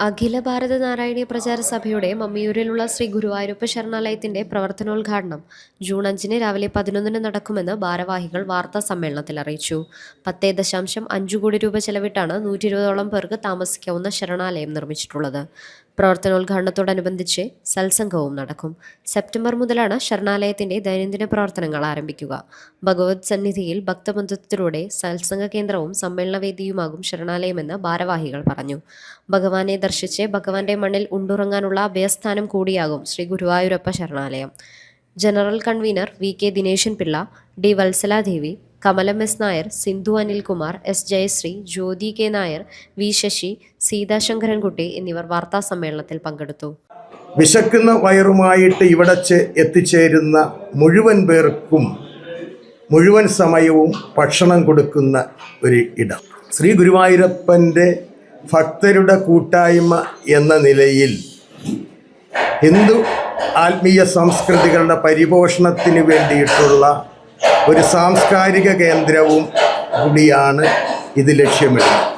അഖില ഭാരത നാരായണീയ പ്രചാര സഭയുടെ മമ്മിയൂരിലുള്ള ശ്രീ ഗുരുവായൂരപ്പ ശരണാലയത്തിന്റെ പ്രവർത്തനോദ്ഘാടനം ജൂൺ അഞ്ചിന് രാവിലെ പതിനൊന്നിന് നടക്കുമെന്ന് ഭാരവാഹികൾ വാർത്താ സമ്മേളനത്തിൽ അറിയിച്ചു. പത്തേ ദശാംശം അഞ്ചു കോടി രൂപ ചെലവിട്ടാണ് നൂറ്റി ഇരുപതോളം പേർക്ക് താമസിക്കാവുന്ന ശരണാലയം നിർമ്മിച്ചിട്ടുള്ളത്. പ്രവർത്തനോദ്ഘാടനത്തോടനുബന്ധിച്ച് സത്സംഗവും നടക്കും. സെപ്റ്റംബർ മുതലാണ് ശരണാലയത്തിന്റെ ദൈനംദിന പ്രവർത്തനങ്ങൾ ആരംഭിക്കുക. ഭഗവത് സന്നിധിയിൽ ഭക്തബന്ധത്തിലൂടെ സത്സംഗ കേന്ദ്രവും സമ്മേളനവേദിയുമാകും ശരണാലയമെന്ന് ഭാരവാഹികൾ പറഞ്ഞു. ഭഗവാനെ ദർശിച്ച് ഭഗവാന്റെ മണ്ണിൽ ഉണ്ടുറങ്ങാനുള്ള അഭയസ്ഥാനം കൂടിയാകും Shri Guruvayurappa ശരണാലയം. General convener V K Dineshan Pillai D Vatsaladevi Kamalam S Nair Sindhu Anilkumar S Jayashree Jyothi K Nair V Sasi Seethasankarankutty എന്നിവർ വാർത്താ സമ്മേളനത്തിൽ പങ്കെടുത്തു. വിശക്കുന്ന വയറുമായിട്ട് ഇവിടെ എത്തിച്ചേരുന്ന മുഴുവൻ പേർക്കും മുഴുവൻ സമയവും ഭക്ഷണം കൊടുക്കുന്ന ഒരു ഇടം. ശ്രീ ഗുരുവായൂരപ്പന്റെ ഭക്തരുടെ കൂട്ടായ്മ എന്ന നിലയിൽ ഹിന്ദു ആത്മീയ സംസ്കൃതികളുടെ പരിപോഷണത്തിന് വേണ്ടിയിട്ടുള്ള ഒരു സാംസ്കാരിക കേന്ദ്രവും കൂടിയാണ് ഇത് ലക്ഷ്യമിടുന്നത്.